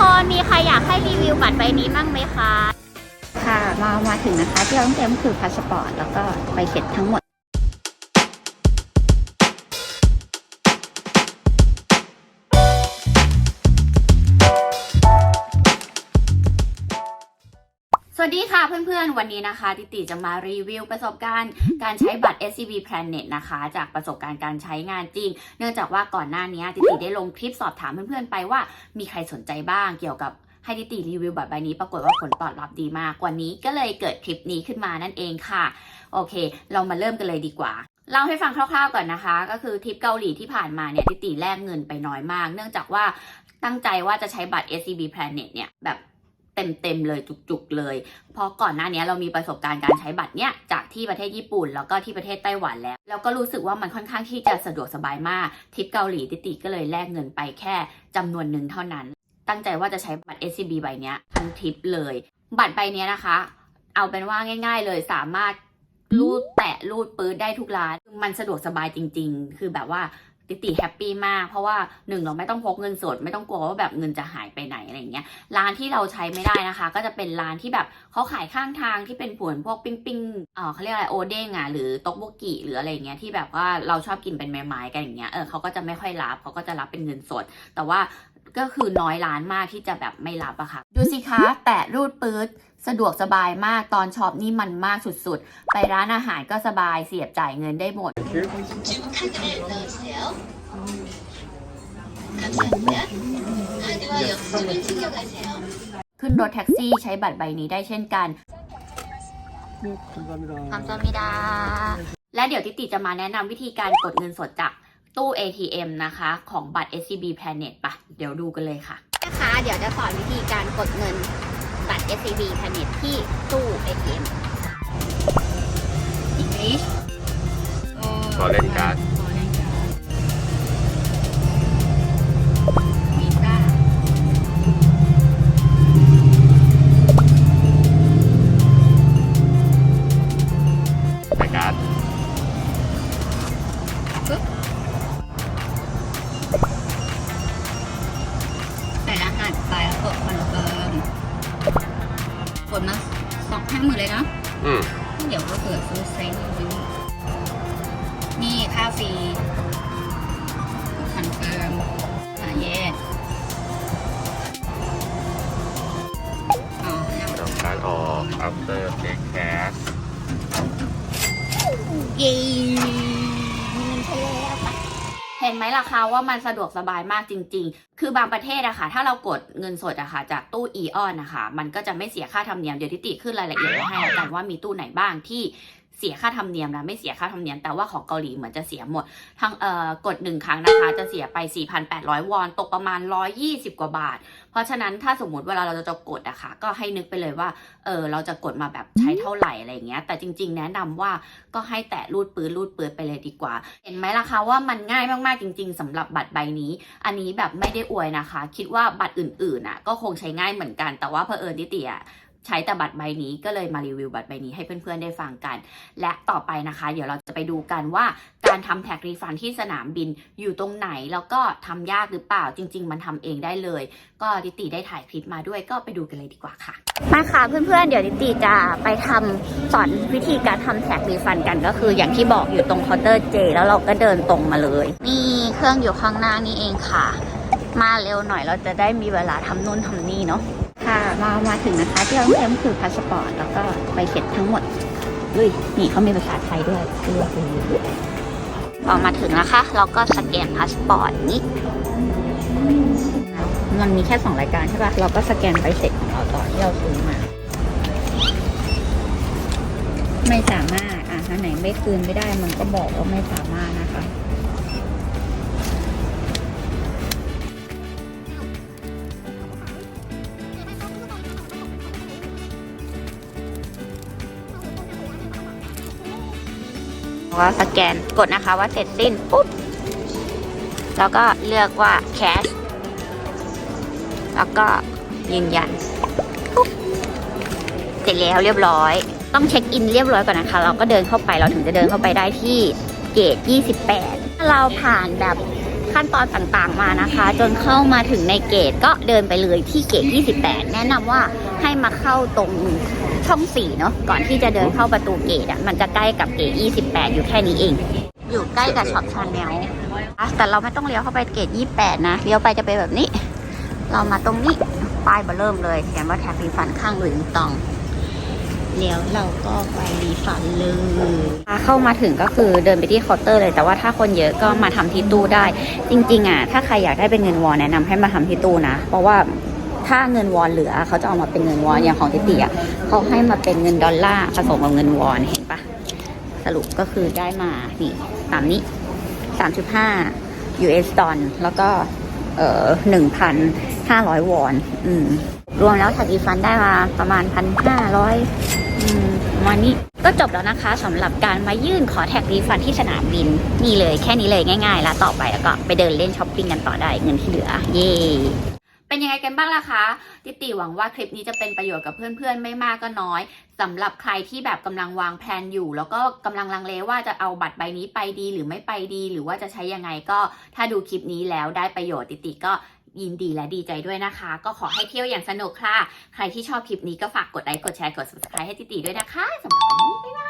คนมีใครอยากให้รีวิวบัตรใบนี้บ้างไหมคะ ค่ะ มามาถึงนะคะ ที่เราต้องเตรียมคือพาสปอร์ตแล้วก็ใบเสร็จทั้งหมด ค่ะเพื่อนๆ วันนี้นะคะ ติติจะมารีวิวประสบการณ์การใช้บัตร SCB Planet นะคะ จากประสบการณ์การใช้งานจริง เนื่องจากว่าก่อนหน้านี้ติติได้ลงคลิปสอบถามเพื่อนๆไปว่ามีใครสนใจบ้างเกี่ยวกับให้ติติรีวิวบัตรใบนี้ปรากฏว่าผลตอบรับดีมากกว่านี้ก็เลยเกิดคลิปนี้ขึ้นมานั่นเองค่ะ โอเค เรามาเริ่มกันเลยดีกว่าเล่าให้ฟังคร่าวๆก่อนนะคะ ก็คือทริปเกาหลีที่ผ่านมาเนี่ยติติแลกเงินไปน้อยมาก เนื่องจากว่าตั้งใจว่าจะใช้บัตร SCB Planet เนี่ยแบบ เต็มๆเลยจุกๆเลย เพราะก่อนหน้านี้เรามีประสบการณ์การใช้บัตรเนี้ยจากที่ประเทศญี่ปุ่น แล้วก็ที่ประเทศไต้หวันแล้ว แล้วก็รู้สึกว่ามันค่อนข้างที่จะสะดวกสบายมากทริปเกาหลีติติก็เลยแลกเงินไปแค่จำนวนหนึ่งเท่านั้น ตั้งใจว่าจะใช้บัตร SCB ใบเนี้ยทั้งทริปเลย บัตรใบเนี้ยนะคะ เอาเป็นว่าง่าย ๆ เลยสามารถรูดแตะรูดปื้ดได้ทุกร้าน มันสะดวกสบายจริง ๆ คือแบบว่า ติติแฮปปี้มากเพราะว่าหนึ่งเราไม่ต้องพกเงินสด ไม่ต้องกลัวว่าแบบเงินจะหายไปไหนอะไรเงี้ยร้านที่เราใช้ไม่ได้นะคะ ก็จะเป็นร้านที่แบบเขาขายข้างทางที่เป็นผวนพวกปิ้งปิ้งเออเขาเรียกอะไรโอเด้งอะหรือโต๊กโบกิหรืออะไรเงี้ยที่แบบว่าเราชอบกินเป็นไม้ๆกันอย่างเงี้ยเออเขาก็จะไม่ค่อยรับเขาก็จะรับเป็นเงินสด แต่ว่าก็คือน้อยร้านมากที่จะแบบไม่รับอะค่ะ ดูสิคะ แตะรูดปื๊ด สะดวกสบายมากตอนช็อปนี่มันมากสุดๆ ไปร้านอาหารก็สบายเสียบจ่ายเงินได้หมด ขึ้นรถแท็กซี่ใช้บัตรใบนี้ได้เช่นกันทำซอมิดา และเดี๋ยวติติจะมาแนะนำวิธีการกดเงินสดจากตู้ ATM นะคะ ของบัตร SCB Planet ปะเดี๋ยวดูกันเลยค่ะ นะคะ เดี๋ยวจะสอนวิธีการกดเงิน บัตร SCB พาณิชที่ตู้ ATM English ขอเล่นการ์ด กดมาสองห้าหมื่นเลยเนาะอืมเดี๋ยวก็เกิดซื้อเซ็งนี่ค่าฟรีคอนเฟิร์มอ่าเยสอ๋อยังทำการออก after take cash เย้ใช่แล้วปะ เห็นไหมล่ะคะว่ามันสะดวกสบายมากจริง ๆ คือบางประเทศอะค่ะ ถ้าเรากดเงินสดอะค่ะ จากตู้อีออนนะคะ มันก็จะไม่เสียค่าธรรมเนียมเดี๋ยวทิติขึ้นรายละเอียดไว้ให้แล้วกันว่ามีตู้ไหนบ้างที่ เสียค่าธรรมเนียมนะไม่เสียค่าธรรมเนียมแต่ว่าของเกาหลีเหมือนจะเสียหมดทางเอ่อกดหนึ่งครั้งนะคะ จะเสียไป 4,800 วอน ตกประมาณ 120 กว่าบาท เพราะฉะนั้นถ้าสมมติเวลาเราจะกดอะค่ะก็ให้นึกไปเลยว่าเออเราจะกดมาแบบใช้เท่าไหร่อะไรเงี้ย แต่จริง ๆ แนะนำว่าก็ให้แตะรูดปืนรูดปืนไปเลยดีกว่า เห็นไหมล่ะคะว่ามันง่ายมากๆจริง ๆสำหรับบัตรใบนี้ อันนี้แบบไม่ได้อวยนะคะ คิดว่าบัตรอื่นๆอะก็คงใช้ง่ายเหมือนกันแต่ว่าเพอเอิญนิติอะ ใช้แต่บัตรใบนี้ก็เลยมารีวิวบัตรใบนี้ให้เพื่อนๆได้ฟังกัน และต่อไปนะคะ เดี๋ยวเราจะไปดูกันว่าการทำแท็กรีฟันที่สนามบินอยู่ตรงไหนแล้วก็ทำยากหรือเปล่าจริง ๆ มันทำเองได้เลย ก็ดิติได้ถ่ายคลิปมาด้วยก็ไปดูกันเลยดีกว่าค่ะมาค่ะเพื่อนๆเดี๋ยวดิติจะไปทำสอนวิธีการทำแท็กรีฟันกันก็คืออย่างที่บอกอยู่ตรงเคาน์เตอร์เจแล้วเราก็เดินตรงมาเลยนี่เครื่องอยู่ข้างหน้านี่เองค่ะ มาเร็วหน่อยเราจะได้มีเวลาทำนู่นทำนี่เนาะ ค่ะมามาถึงนะคะที่เราต้องเตรียมคือพาสปอร์ตแล้วก็ใบเสร็จทั้งหมดเฮ้ยนี่เขามีภาษาไทยด้วยพอมาถึงนะคะ เราก็สแกนพาสปอร์ตนี้มันมีแค่สองรายการใช่ป่ะ เราก็สแกนใบเสร็จของเราต่อที่เราซื้อมา ไม่สามารถ อะถ้าไหนไม่คืนไม่ได้มันก็บอกว่าไม่สามารถนะคะ ว่าสแกนกดนะคะว่าเสร็จสิ้นปุ๊บแล้วก็เลือกว่าแคชแล้วก็ยืนยันปุ๊บเสร็จแล้วเรียบร้อย ต้องเช็คอินเรียบร้อยก่อนนะคะ เราก็เดินเข้าไปเราถึงจะเดินเข้าไปได้ที่เกต 28 เราผ่านแบบ ขั้นตอนต่างๆมานะคะ จนเข้ามาถึงในเกตก็เดินไปเลยที่เกต 28 แนะนำว่าให้มาเข้าตรงช่อง4เนาะก่อนที่จะเดินเข้าประตูเกตอะมันจะใกล้กับเกต 28 อยู่แค่นี้เอง อยู่ใกล้กับช็อปชาแนลแต่เราไม่ต้องเลี้ยวเข้าไปเกต 28 นะเลี้ยวไปจะเป็นแบบนี้ เรามาตรงนี้ป้ายเบอร์เริ่มเลยเขียนว่าแท็กรีฟันข้างหลุยส์วิตตอง เลี้ยวเราก็ไปรีฟันเลยเข้ามาถึงก็คือเดินไปที่เคาน์เตอร์เลย แต่ว่าถ้าคนเยอะก็มาทำที่ตู้ได้ จริง ๆ อะ ถ้าใครอยากได้เป็นเงินวอนแนะนำให้มาทำที่ตู้นะ เพราะว่าถ้าเงินวอนเหลือเขาจะเอามาเป็นเงินวอนอย่างของติติอะเขาให้มาเป็นเงินดอลลาร์ผสมกับเงินวอนเห็นปะสรุปก็คือได้มานี่ตามนี้35 US ดอลแล้วก็เอ่อ1,500วอน อืม รวมแล้วถักอีฟันได้มาประมาณ1,500อืมประมานี้ก็จบแล้วนะคะสำหรับการมายื่นขอแท็กรีฟันที่สนามบิน นี่เลยแค่นี้เลยง่ายๆ แล้วต่อไปแล้วก็ไปเดินเล่นช้อปปิ้งกันต่อได้เงินที่เหลือ เย่เป็นยังไงกันบ้างล่ะคะติติหวังว่าคลิปนี้จะเป็นประโยชน์กับเพื่อนๆ ไม่มากก็น้อยสำหรับใครที่แบบกำลังวางแผนอยู่ แล้วก็กำลังลังเลว่าจะเอาบัตรใบนี้ไปดีหรือไม่ไปดี หรือว่าจะใช้ยังไงก็ถ้าดูคลิปนี้แล้วได้ประโยชน์ติติก็ ยินดีและดีใจด้วยนะคะ ก็ขอให้เที่ยวอย่างสนุกค่ะ ใครที่ชอบคลิปนี้ก็ฝากกดไลค์กดแชร์กด subscribe ให้ติติด้วยนะคะสำหรับวันนี้บ๊ายบาย